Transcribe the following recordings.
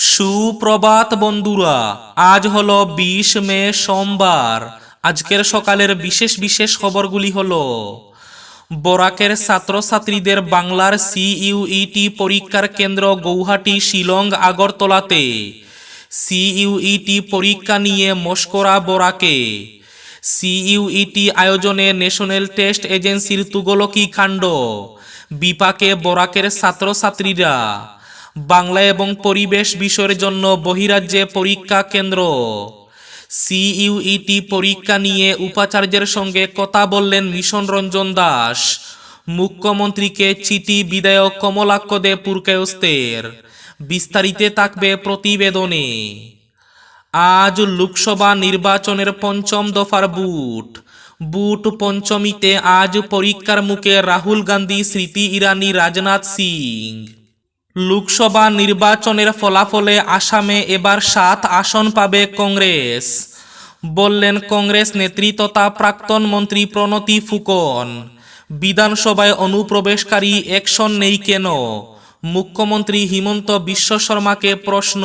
সুপ্রভাত বন্ধুরা, আজ হলো বিশ মে সোমবার। আজকের সকালের বিশেষ বিশেষ খবরগুলি হলো, বরাকের ছাত্রছাত্রীদের বাংলার সিইউইটি পরীক্ষার কেন্দ্র গৌহাটি, শিলং, আগরতলাতে। সিইউইটি পরীক্ষা নিয়ে মস্করা, বরাকে। সিইউইটি আয়োজনে ন্যাশনাল টেস্ট এজেন্সির তুগলকি কাণ্ড। বিপাকে বরাকের ছাত্রছাত্রীরা। বাংলা এবং পরিবেশ বিষয়ের জন্য বহিরাজ্যে পরীক্ষা কেন্দ্র। সিইউইটি পরীক্ষা নিয়ে উপাচার্যের সঙ্গে কথা বললেন মিশন রঞ্জন দাস। মুখ্যমন্ত্রীকে চিঠি বিধায়ক কমলাক্ষ দে পুরকায়স্তের বিস্তারিতে থাকবে প্রতিবেদনে। আজ লোকসভা নির্বাচনের পঞ্চম দফার বুট। বুট পঞ্চমীতে আজ পরীক্ষার মুখে রাহুল গান্ধী, স্মৃতি ইরানি, রাজনাথ সিং। লোকসভা নির্বাচনের ফলাফলে আসামে এবার সাত আসন পাবে কংগ্রেস। বললেন কংগ্রেস নেত্রী তথা প্রাক্তন মন্ত্রী প্রণতি ফুকন। বিধানসভায় অনুপ্রবেশকারী অ্যাকশন নেই কেন? মুখ্যমন্ত্রী হিমন্ত বিশ্ব শর্মাকে প্রশ্ন।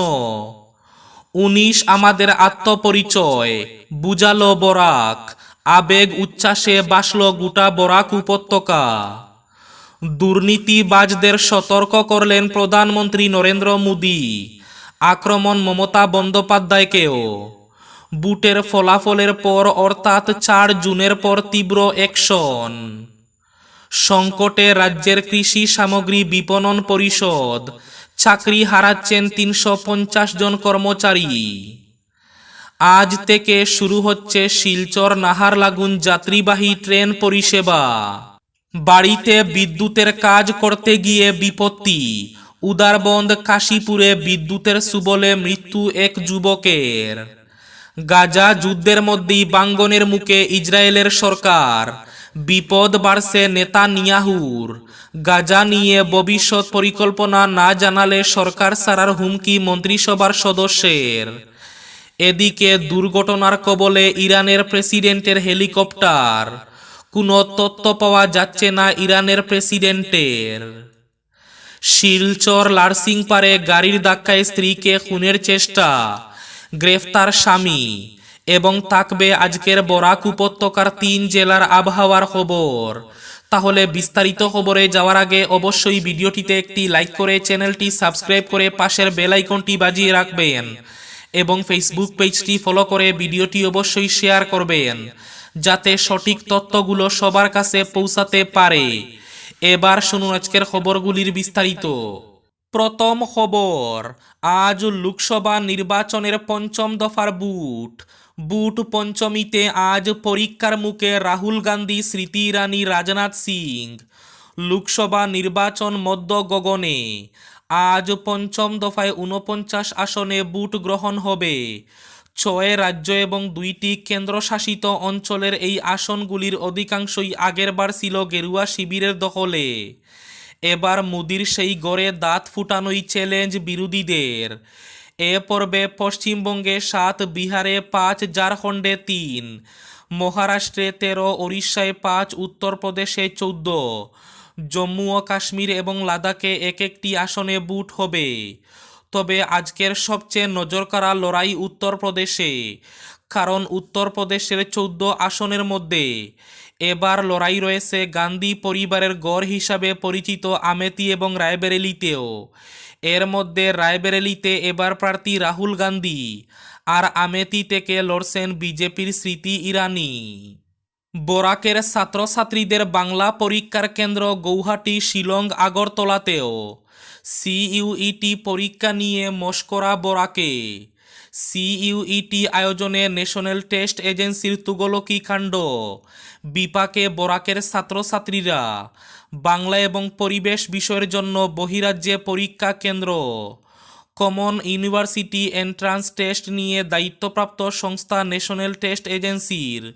উনিশ, আমাদের আত্মপরিচয়। বুঝালো বরাক। আবেগ, উচ্ছ্বাসে বাসল গোটা বরাক উপত্যকা। দুর্নীতিবাজদের সতর্ক করলেন প্রধানমন্ত্রী নরেন্দ্র মোদী। আক্রমণ মমতা বন্দ্যোপাধ্যায়কেও। বুটের ফলাফলের পর অর্থাৎ চার জুনের পর তীব্র অ্যাকশন। সংকটে রাজ্যের কৃষি সামগ্রী বিপণন পরিষদ। চাকরি হারাচ্ছেন তিনশো পঞ্চাশ জন কর্মচারী। আজ থেকে শুরু হচ্ছে শিলচর নাহারলাগুন যাত্রীবাহী ট্রেন পরিষেবা। বাড়িতে বিদ্যুতের কাজ করতে গিয়ে বিপত্তি। উদারবন্দ কাশীপুরে বিদ্যুতের সুবলে মৃত্যু এক যুবকের। গাজা যুদ্ধের মধ্যেই বাঙ্গনের মুখে ইসরায়েলের সরকার। বিপদ বাড়ছে নেতা নিয়াহুর। গাজা নিয়ে ভবিষ্যৎ পরিকল্পনা না জানালে সরকার সারার হুমকি মন্ত্রিসভার সদস্যের। এদিকে দুর্ঘটনার কবলে ইরানের প্রেসিডেন্টের হেলিকপ্টার। কোনো তথ্য পাওয়া যাচ্ছে না ইরানের প্রেসিডেন্টের। শিলচর লার্সিং পারে গাড়ির ধাক্কায় স্ত্রীকে খুনের চেষ্টা, গ্রেফতার স্বামী, এবং থাকবে আজকের বরাক উপত্যকার তিন জেলার আবহাওয়ার খবর। তাহলে বিস্তারিত খবরে যাওয়ার আগে অবশ্যই ভিডিওটিতে একটি লাইক করে চ্যানেলটি সাবস্ক্রাইব করে পাশের বেল আইকনটি বাজিয়ে রাখবেন, এবং ফেসবুক পেজটি ফলো করে ভিডিওটি অবশ্যই শেয়ার করবেন। যাতে সঠিক তথ্যগুলো সবার কাছে পৌঁছাতে পারে। এবার শুনুন আজকের খবরগুলির বিস্তারিত। প্রথম খবর, আজ লোকসভা নির্বাচনের পঞ্চম দফার বুট। বুট পঞ্চমীতে আজ পরীক্ষার মুখে রাহুল গান্ধী, স্মৃতি ইরানি, রাজনাথ সিং। লোকসভা নির্বাচন মধ্য গগনে। আজ পঞ্চম দফায় ঊনপঞ্চাশ আসনে বুট গ্রহণ হবে। ছয় রাজ্য এবং দুইটি কেন্দ্রশাসিত অঞ্চলের এই আসনগুলির অধিকাংশই আগেরবার ছিল গেরুয়া শিবিরের দখলে। এবার মোদির সেই গড়ে দাঁত ফুটানোই চ্যালেঞ্জ বিরোধীদের। এ পর্বে পশ্চিমবঙ্গে সাত, বিহারে পাঁচ, ঝাড়খণ্ডে তিন, মহারাষ্ট্রে তেরো, ওড়িশায় পাঁচ, উত্তরপ্রদেশে চৌদ্দ, জম্মু ও কাশ্মীর এবং লাদাখে এক একটি আসনে বুট হবে। তবে আজকের সবচেয়ে নজর নজরকাড়া লড়াই উত্তরপ্রদেশে, কারণ উত্তরপ্রদেশের চৌদ্দ আসনের মধ্যে। এবার লড়াই রয়েছে গান্ধী পরিবারের গড় হিসাবে পরিচিত আমেতি এবং রায়বেরেলিতেও। এর মধ্যে রায়বেরেলিতে এবার প্রার্থী রাহুল গান্ধী আর আমেতি থেকে লড়ছেন বিজেপির স্মৃতি ইরানি। বরাকের ছাত্রছাত্রীদের বাংলা পরীক্ষার কেন্দ্র গৌহাটি, শিলং, আগরতলাতেও। সিইউইটি পরীক্ষা নিয়ে মস্করা বরাকে। সিইউইটি আয়োজনে ন্যাশনাল টেস্ট এজেন্সির তুগলকি কাণ্ড। বিপাকে বরাকের ছাত্রছাত্রীরা। বাংলা এবং পরিবেশ বিষয়ের জন্য বহিরাজ্যে পরীক্ষা কেন্দ্র। কমন ইউনিভার্সিটি এন্ট্রান্স টেস্ট নিয়ে দায়িত্বপ্রাপ্ত সংস্থা ন্যাশনাল টেস্ট এজেন্সির।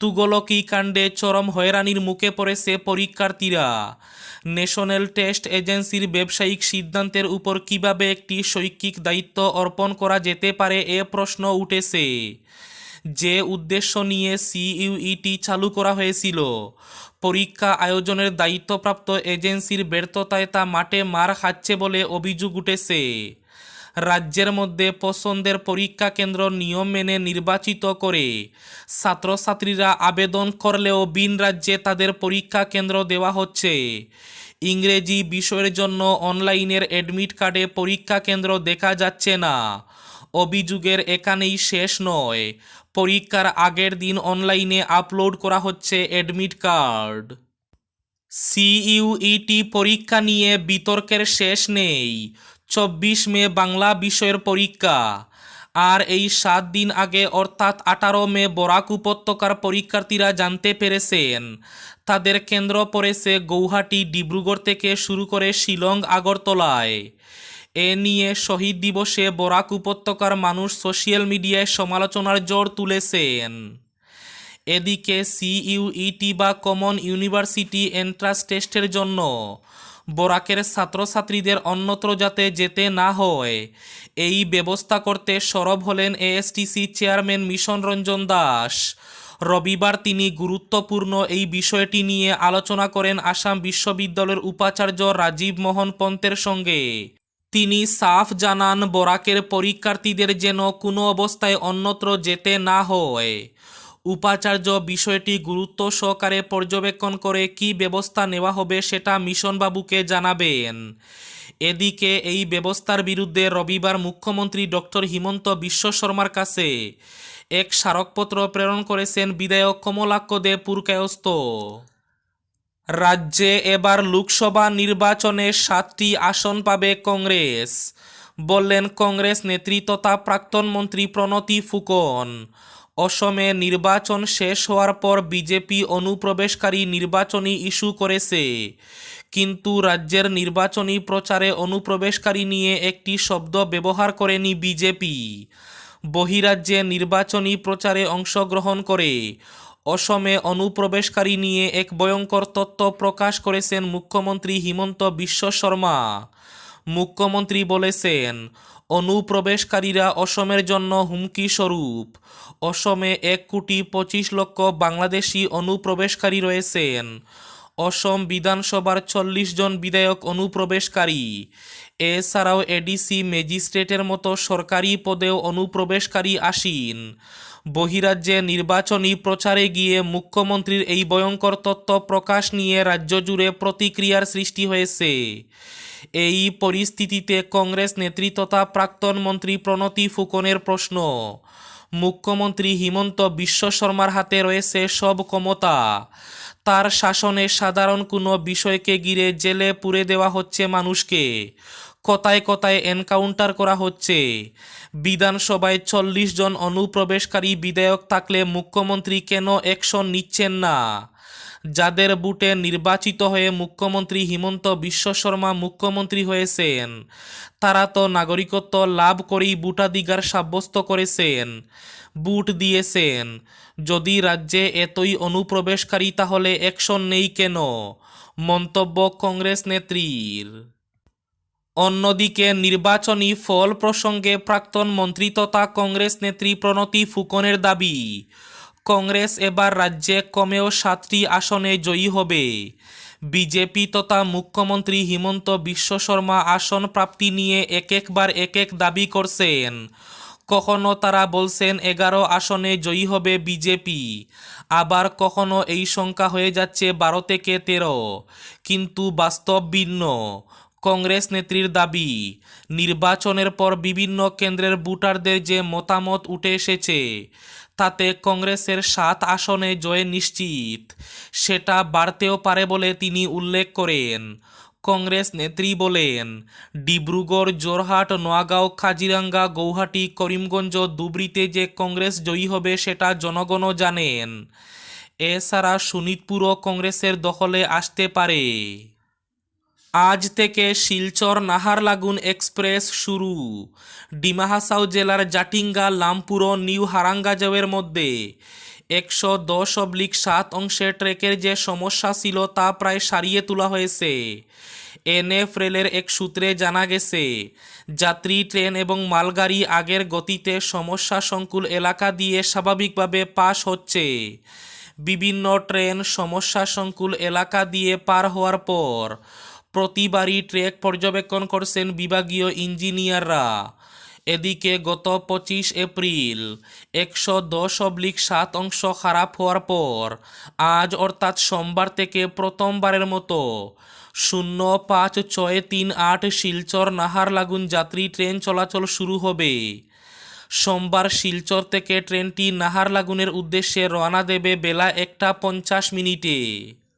তুগলকি কাণ্ডে চরম হয়রানির মুখে পড়েছে পরীক্ষার্থীরা। ন্যাশনাল টেস্ট এজেন্সির ব্যবসায়িক সিদ্ধান্তের উপর কীভাবে একটি শৈক্ষিক দায়িত্ব অর্পণ করা যেতে পারে এ প্রশ্ন উঠেছে। যে উদ্দেশ্য নিয়ে সিইউইটি চালু করা হয়েছিল, পরীক্ষা আয়োজনের দায়িত্বপ্রাপ্ত এজেন্সির ব্যর্থতায় তা মাঠে মার খাচ্ছে বলে অভিযোগ উঠেছে। রাজ্যের মধ্যে পছন্দের পরীক্ষা কেন্দ্র নিয়ম মেনে নির্বাচিত করে। ছাত্রছাত্রীরা আবেদন করলেও বিন রাজ্যে তাদের পরীক্ষা কেন্দ্র দেওয়া হচ্ছে। ইংরেজি বিষয়ের জন্য অনলাইনের অ্যাডমিট কার্ডে পরীক্ষা কেন্দ্র দেখা যাচ্ছে না। অভিযোগের এখানেই শেষ নয়। পরীক্ষার আগের দিন অনলাইনে আপলোড করা হচ্ছে অ্যাডমিট কার্ড। সিইউইটি পরীক্ষা নিয়ে বিতর্কের শেষ নেই। চব্বিশ মে বাংলা বিষয়ের পরীক্ষা। আর এই সাত দিন আগে অর্থাৎ আঠারো মে বরাক উপত্যকার পরীক্ষার্থীরা জানতে পেরেছেন, তাদের কেন্দ্র পড়েছে গৌহাটি, ডিব্রুগড় থেকে শুরু করে শিলং, আগরতলায়। এ নিয়ে শহীদ দিবসে বরাক উপত্যকার মানুষ সোশ্যাল মিডিয়ায় সমালোচনার জোর তুলেছেন। এদিকে সিইউইটি বা কমন ইউনিভার্সিটি এন্ট্রান্স টেস্টের জন্য বরাকের ছাত্রছাত্রীদের অন্যত্র যাতে যেতে না হয়। এই ব্যবস্থা করতে সরব হলেন এএসটিসি চেয়ারম্যান মিশন রঞ্জন দাস। রবিবার তিনি গুরুত্বপূর্ণ এই বিষয়টি নিয়ে আলোচনা করেন আসাম বিশ্ববিদ্যালয়ের উপাচার্য রাজীব মোহন পন্তের সঙ্গে। তিনি সাফ জানান, বরাকের পরীক্ষার্থীদের যেন কোনো অবস্থায় অন্যত্র যেতে না হয়। উপাচার্য বিষয়টি গুরুত্ব সহকারে পর্যবেক্ষণ করে কি ব্যবস্থা নেওয়া হবে সেটা মিশনবাবুকে জানাবেন। এদিকে এই ব্যবস্থার বিরুদ্ধে রবিবার মুখ্যমন্ত্রী ডক্টর হিমন্ত বিশ্ব শর্মার কাছে এক স্মারকপত্র প্রেরণ করেছেন বিধায়ক কমলাক্ষ দে পুরকায়স্ত রাজ্যে এবার লোকসভা নির্বাচনে সাতটি আসন পাবে কংগ্রেস, বললেন কংগ্রেস নেত্রী তথা প্রাক্তন মন্ত্রী প্রণতি ফুকন। অসমে নির্বাচন শেষ হওয়ার পর বিজেপি অনুপ্রবেশকারী নির্বাচনী ইস্যু করেছে। কিন্তু রাজ্যের নির্বাচনী প্রচারে অনুপ্রবেশকারী নিয়ে একটি শব্দ ব্যবহার করেনি বিজেপি। বহিরাজ্যে নির্বাচনী প্রচারে অংশগ্রহণ করে। অসমে অনুপ্রবেশকারী নিয়ে এক ভয়ঙ্কর তত্ত্ব প্রকাশ করেছেন মুখ্যমন্ত্রী হিমন্ত বিশ্ব শর্মা। মুখ্যমন্ত্রী বলেছেন অনুপ্রবেশকারীরা অসমের জন্য হুমকি স্বরূপ। অসমে এক কোটি পঁচিশ লক্ষ বাংলাদেশি অনুপ্রবেশকারী রয়েছেন। অসম বিধানসভার চল্লিশ জন বিধায়ক অনুপ্রবেশকারী। এছাড়াও এডিসি ম্যাজিস্ট্রেটের মতো সরকারি পদেও অনুপ্রবেশকারী আসীন। বহিরাজ্যে নির্বাচনী প্রচারে গিয়ে মুখ্যমন্ত্রীর এই ভয়ঙ্কর তত্ত্ব প্রকাশ নিয়ে রাজ্য জুড়ে প্রতিক্রিয়ার সৃষ্টি হয়েছে। এই পরিস্থিতিতে কংগ্রেস তথা প্রাক্তন মন্ত্রী প্রণতি ফুকনের প্রশ্ন। মুখ্যমন্ত্রী হিমন্ত বিশ্ব শর্মার হাতে রয়েছে সব ক্ষমতা। তার শাসনে সাধারণ কোনো বিষয়কে ঘিরে জেলে পুরে দেওয়া হচ্ছে মানুষকে। কথায় কথায় এনকাউন্টার করা হচ্ছে। বিধানসভায় চল্লিশ জন অনুপ্রবেশকারী বিধায়ক থাকলে মুখ্যমন্ত্রী কেন অ্যাকশন নিচ্ছেন না? যাদের বুটে নির্বাচিত হয়ে মুখ্যমন্ত্রী হিমন্ত বিশ্ব শর্মা মুখ্যমন্ত্রী হয়েছেন, তারা তো নাগরিকত্ব লাভ করেই বুটাধিকার সাব্যস্ত করেছেন, বুট দিয়েছেন। যদি রাজ্যে এতই অনুপ্রবেশকারী তাহলে অ্যাকশন নেই কেন? মন্তব্য কংগ্রেস নেত্রীর। অন্যদিকে নির্বাচনী ফল প্রসঙ্গে প্রাক্তন মন্ত্রী তথা কংগ্রেস নেত্রী প্রণতি ফুকনের দাবি কংগ্রেস এবার রাজ্যে কমেও সাতটি আসনে জয়ী হবে। বিজেপি তথা মুখ্যমন্ত্রী হিমন্ত বিশ্ব শর্মা আসন প্রাপ্তি নিয়ে এক একবার এক এক দাবি করছেন। কখনো তারা বলছেন এগারো আসনে জয়ী হবে বিজেপি। আবার কখনো এই সংখ্যা হয়ে যাচ্ছে বারো থেকে তেরো। কিন্তু বাস্তব ভিন্ন। কংগ্রেস নেত্রীর দাবি, নির্বাচনের পর বিভিন্ন কেন্দ্রের ভোটারদের যে মতামত উঠে এসেছে তাতে কংগ্রেসের সাত আসনে জয় নিশ্চিত। সেটা বাড়তেও পারে বলে তিনি উল্লেখ করেন। কংগ্রেস নেত্রী বলেন, ডিব্রুগড়, জোরহাট, নোয়াগাঁও, কাজিরাঙ্গা, গৌহাটি, করিমগঞ্জ ধুবড়িতে যে কংগ্রেস জয়ী হবে সেটা জনগণও জানেন। এছাড়া শোনিতপুরও কংগ্রেসের দখলে আসতে পারে। আজ থেকে শিলচর নাহারলাগুন এক্সপ্রেস শুরু। ডিমাহাসাও জেলার জাটিঙ্গা, লামপুর, নিউ হারাঙ্গাজাওয়ের মধ্যে। একশো দশ অবলিক সাত অংশে ট্রেকের যে সমস্যা ছিল তা প্রায় সারিয়ে তোলা হয়েছে। এনএফ রেলের এক সূত্রে জানা গেছে, যাত্রী, ট্রেন এবং মালগাড়ি আগের গতিতে সমস্যা সংকুল এলাকা দিয়ে স্বাভাবিকভাবে পাস হচ্ছে। বিভিন্ন ট্রেন সমস্যা সংকুল এলাকা দিয়ে পার হওয়ার পর প্রতিবারই ট্রেক পর্যবেক্ষণ করছেন বিভাগীয় ইঞ্জিনিয়াররা। এদিকে গত পঁচিশ এপ্রিল একশো দশ অব্লিক সাত অংশ খারাপ হওয়ার পর আজ অর্থাৎ সোমবার থেকে প্রথমবারের মতো শূন্য পাঁচ ছয় তিন আট শিলচর নাহারলাগুন যাত্রী ট্রেন চলাচল শুরু হবে। সোমবার শিলচর থেকে ট্রেনটি নাহারলাগুনের উদ্দেশ্যে রওনা দেবে বেলা একটা পঞ্চাশ মিনিটে।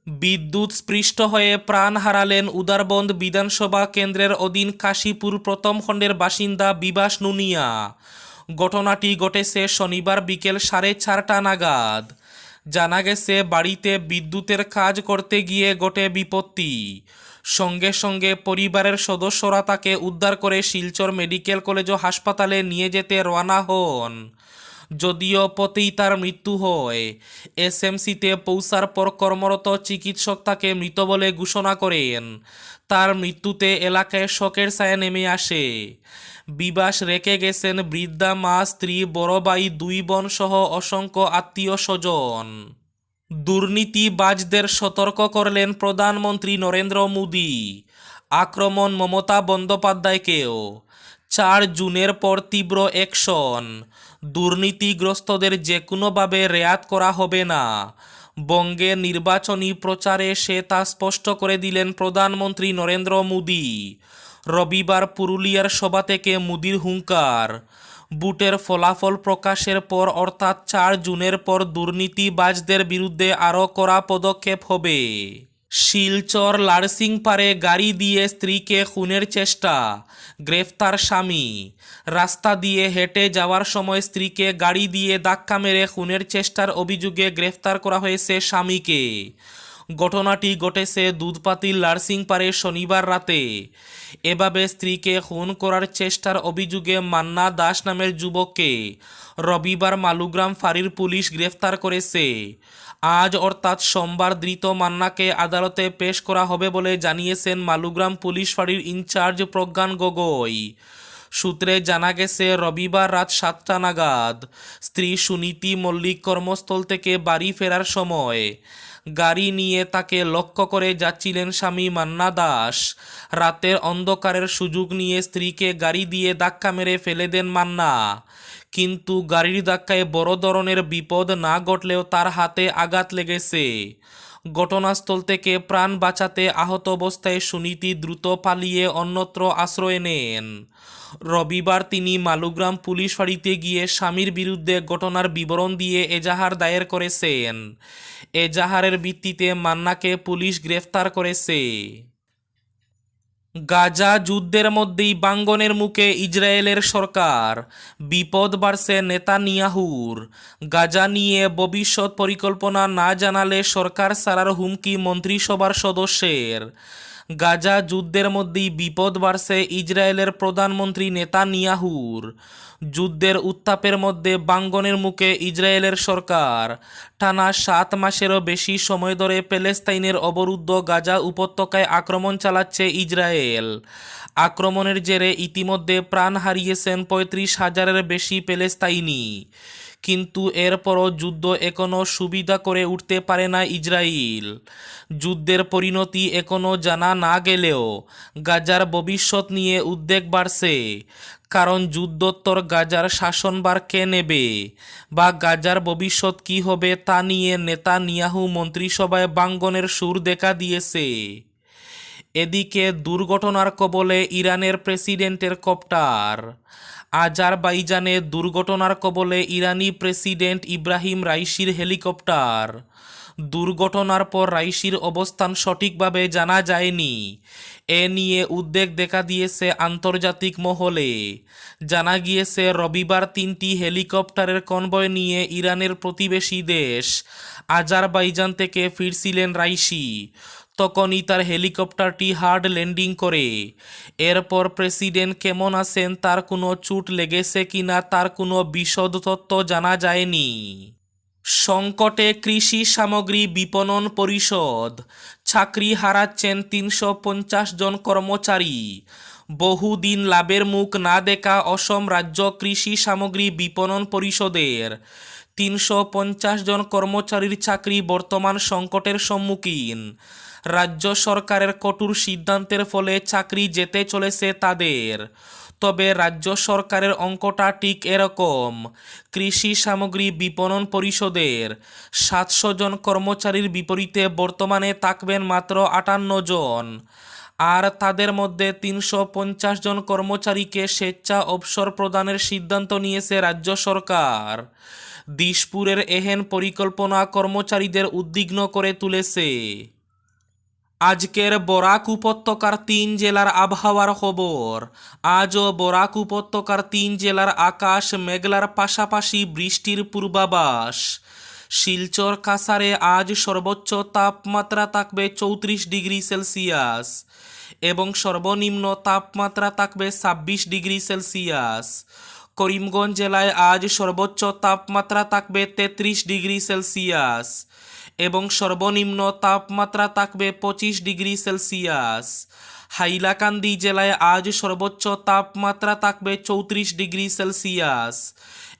বিদ্যুৎ স্পৃষ্ট হয়ে প্রাণ হারালেন উদারবন্দ বিধানসভা কেন্দ্রের অধীন কাশীপুর প্রথম খণ্ডের বাসিন্দা বিবাস নুনিয়া। ঘটনাটি ঘটেছে শনিবার বিকেল সাড়ে চারটা নাগাদ। জানা গেছে, বাড়িতে বিদ্যুতের কাজ করতে গিয়ে ঘটে বিপত্তি। সঙ্গে সঙ্গে পরিবারের সদস্যরা তাকে উদ্ধার করে শিলচর মেডিকেল কলেজ ও হাসপাতালে নিয়ে যেতে রওনা হন। যদিও পথেই তার মৃত্যু হয়। এসএমসিতে পৌঁছার পর কর্মরত চিকিৎসক তাকে মৃত বলে ঘোষণা করেন। তার মৃত্যুতে এলাকায় শোকের ছায়া নেমে আসে। বিবাস রেখে গেছেন বৃদ্ধা, মা, স্ত্রী, বড় ভাই, দুই বোন সহ অসংখ্য আত্মীয় স্বজন দুর্নীতিবাজদের সতর্ক করলেন প্রধানমন্ত্রী নরেন্দ্র মোদী। আক্রমণ মমতা বন্দ্যোপাধ্যায়কেও। চার জুনের পর তীব্র অ্যাকশন দুর্নীতিগ্রস্তদের যে কোনোভাবে রেয়াত করা হবে না। বঙ্গে নির্বাচনী প্রচারে সে তা স্পষ্ট করে দিলেন প্রধানমন্ত্রী নরেন্দ্র মোদী। রবিবার পুরুলিয়ার সভা থেকে মুদির হুঙ্কার। বুটের ফলাফল প্রকাশের পর অর্থাৎ চার জুনের পর দুর্নীতিবাজদের বিরুদ্ধে আরও কড়া পদক্ষেপ হবে। শিলচর লারসিংপারে গাড়ি দিয়ে স্ত্রীকে খুনের চেষ্টা। গ্রেফতার স্বামী। রাস্তা দিয়ে হেঁটে যাওয়ার সময় স্ত্রীকে গাড়ি দিয়ে ধাক্কা মেরে খুনের চেষ্টার অভিযোগে গ্রেফতার করা হয়েছে স্বামীকে। ঘটনাটি ঘটেছে দুধপাতিল লার্সিংপারে শনিবার রাতে। এভাবে স্ত্রীকে খুন করার চেষ্টার অভিযোগে মান্না দাস নামের যুবককে রবিবার মালুগ্রাম ফাঁড়ির পুলিশ গ্রেফতার করেছে। আজ অর্থাৎ সোমবার ধৃত মান্নাকে আদালতে পেশ করা হবে বলে জানিয়েছেন মালুগ্রাম পুলিশ ফাঁড়ির ইনচার্জ প্রজ্ঞান গগৈ। সূত্রে জানা গেছে, রবিবার রাত সাতটা নাগাদ স্ত্রী সুনীতি মল্লিক কর্মস্থল থেকে বাড়ি ফেরার সময় গাড়ি নিয়ে তাকে লক্ষ্য করে যাচ্ছিলেন স্বামী মান্না দাস। রাতের অন্ধকারের সুযোগ নিয়ে স্ত্রীকে গাড়ি দিয়ে ধাক্কা মেরে ফেলে দেন মান্না। কিন্তু গাড়ির ধাক্কায় বড় ধরনের বিপদ না ঘটলেও তার হাতে আঘাত লেগেছে। ঘটনাস্থল থেকে প্রাণ বাঁচাতে আহত অবস্থায় সুনীতি দ্রুত পালিয়ে অন্যত্র আশ্রয় নেন। রবিবার তিনি মালুগ্রাম পুলিশ ফাঁড়িতে গিয়ে স্বামীর বিরুদ্ধে ঘটনার বিবরণ দিয়ে এজাহার দায়ের করেছেন। এজাহারের ভিত্তিতে মান্নাকে পুলিশ গ্রেফতার করেছে। গাজা যুদ্ধের মধ্যেই বাঙ্গনের মুখে ইসরায়েলের সরকার। বিপদ বাড়ছে নেতানিয়াহুর। গাজা নিয়ে ভবিষ্যৎ পরিকল্পনা না জানালে সরকার সারার হুমকি মন্ত্রিসভার সদস্যের। গাজা যুদ্ধের মধ্যেই বিপদ বাড়ছে ইসরায়েলের প্রধানমন্ত্রী নেতানিয়াহুর। যুদ্ধের উত্তাপের মধ্যে বাঙ্গনের মুখে ইসরায়েলের সরকার। টানা সাত মাসেরও বেশি সময় ধরে প্যালেস্তাইনের অবরুদ্ধ গাজা উপত্যকায় আক্রমণ চালাচ্ছে ইসরায়েল। আক্রমণের জেরে ইতিমধ্যে প্রাণ হারিয়েছেন পঁয়ত্রিশ হাজারের বেশি প্যালেস্তাইনি। কিন্তু এরপরও যুদ্ধ এখনও সুবিধা করে উঠতে পারে না ইসরায়েল। যুদ্ধের পরিণতি এখনও জানা না গেলেও গাজার ভবিষ্যৎ নিয়ে উদ্বেগ বাড়ছে। কারণ যুদ্ধোত্তর গাজার শাসনবার কে নেবে বা গাজার ভবিষ্যৎ কি হবে তা নিয়ে নেতা নিয়াহু মন্ত্রিসভায় বাঙ্গনের সুর দেখা দিয়েছে। এদিকে দুর্ঘটনার কবলে ইরানের প্রেসিডেন্টের কপ্টার। আজারবাইজানে দুর্ঘটনার কবলে ইরানি প্রেসিডেন্ট ইব্রাহিম রাইসির হেলিকপ্টার। দুর্ঘটনার পর রাইসির অবস্থান সঠিকভাবে জানা যায়নি। এ নিয়ে উদ্বেগ দেখা দিয়েছে আন্তর্জাতিক মহলে। জানা গিয়েছে, রবিবার তিনটি হেলিকপ্টারের কনবয় নিয়ে ইরানের প্রতিবেশী দেশ আজারবাইজান থেকে ফিরছিলেন রাইসি। তখনই তার হেলিকপ্টারটি হার্ড ল্যান্ডিং করে। এরপর প্রেসিডেন্ট কেমন আছেন, তার কোনো চুট লেগেছে কিনা, তার কোনো বিশদ তত্ত্ব জানা যায়নি। সংকটে কৃষি সামগ্রী বিপণন পরিষদ, চাকরি হারাচ্ছেন তিনশো পঞ্চাশ জন কর্মচারী। বহুদিন লাভের মুখ না দেখা অসম রাজ্য কৃষি সামগ্রী বিপণন পরিষদের। তিনশো পঞ্চাশ জন কর্মচারীর চাকরি বর্তমান সংকটের সম্মুখীন। রাজ্য সরকারের কঠোর সিদ্ধান্তের ফলে চাকরি যেতে চলেছে তাদের। তবে রাজ্য সরকারের অঙ্কটা ঠিক এরকম। কৃষি সামগ্রী বিপণন পরিষদের সাতশো জন কর্মচারীর বিপরীতে বর্তমানে থাকবেন মাত্র আটান্ন জন। আর তাদের মধ্যে তিনশো পঞ্চাশ জন কর্মচারীকে স্বেচ্ছা অবসর প্রদানের সিদ্ধান্ত নিয়েছে রাজ্য সরকার। দিশপুরের এহেন পরিকল্পনা কর্মচারীদের উদ্বিগ্ন করে তুলেছে। আজকের বরাক উপত্যকার তিন জেলার আবহাওয়ার খবর। আজও বরাক উপত্যকার তিন জেলার আকাশ মেঘলার পাশাপাশি বৃষ্টির পূর্বাভাস। শিলচর কাসারে আজ সর্বোচ্চ তাপমাত্রা থাকবে চৌত্রিশ ডিগ্রি সেলসিয়াস এবং সর্বনিম্ন তাপমাত্রা থাকবে ছাব্বিশ ডিগ্রি সেলসিয়াস। করিমগঞ্জ জেলায় আজ সর্বোচ্চ তাপমাত্রা থাকবে তেত্রিশ ডিগ্রি সেলসিয়াস এবং সর্বনিম্ন তাপমাত্রা থাকবে পঁচিশ ডিগ্রি সেলসিয়াস। হাইলাকান্দি জেলায় আজ সর্বোচ্চ তাপমাত্রা থাকবে চৌত্রিশ ডিগ্রি সেলসিয়াস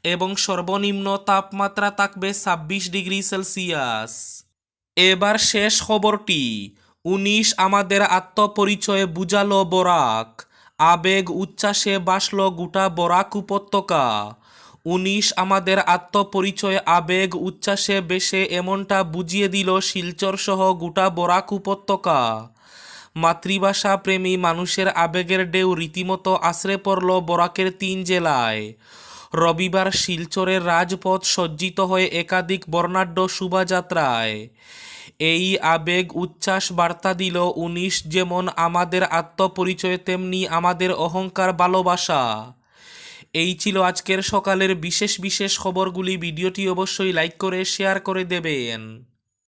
এবং সর্বনিম্ন তাপমাত্রা থাকবে ছাব্বিশ ডিগ্রি সেলসিয়াস। এবার শেষ খবরটি। উনিশ আমাদের আত্মপরিচয়ে বুঝালো বরাক। আবেগ, উচ্ছ্বাসে বাসল গোটা বরাক উপত্যকা। উনিশ আমাদের আত্মপরিচয়, আবেগ, উচ্ছ্বাসে বেশে এমনটা বুঝিয়ে দিল শিলচর সহ গোটা বরাক উপত্যকা। মাতৃভাষা প্রেমী মানুষের আবেগের ঢেউ রীতিমতো আশ্রে পড়ল বরাকের তিন জেলায়। রবিবার শিলচরের রাজপথ সজ্জিত হয়ে একাধিক বর্ণাঢ্য শোভাযাত্রায়। এই আবেগ উচ্ছ্বাস বার্তা দিল উনিশ যেমন আমাদের আত্মপরিচয়, তেমনি আমাদের অহংকার ভালোবাসা। এই ছিল আজকের সকালের বিশেষ বিশেষ খবরগুলি। ভিডিওটি অবশ্যই লাইক করে, শেয়ার করে দেবেন।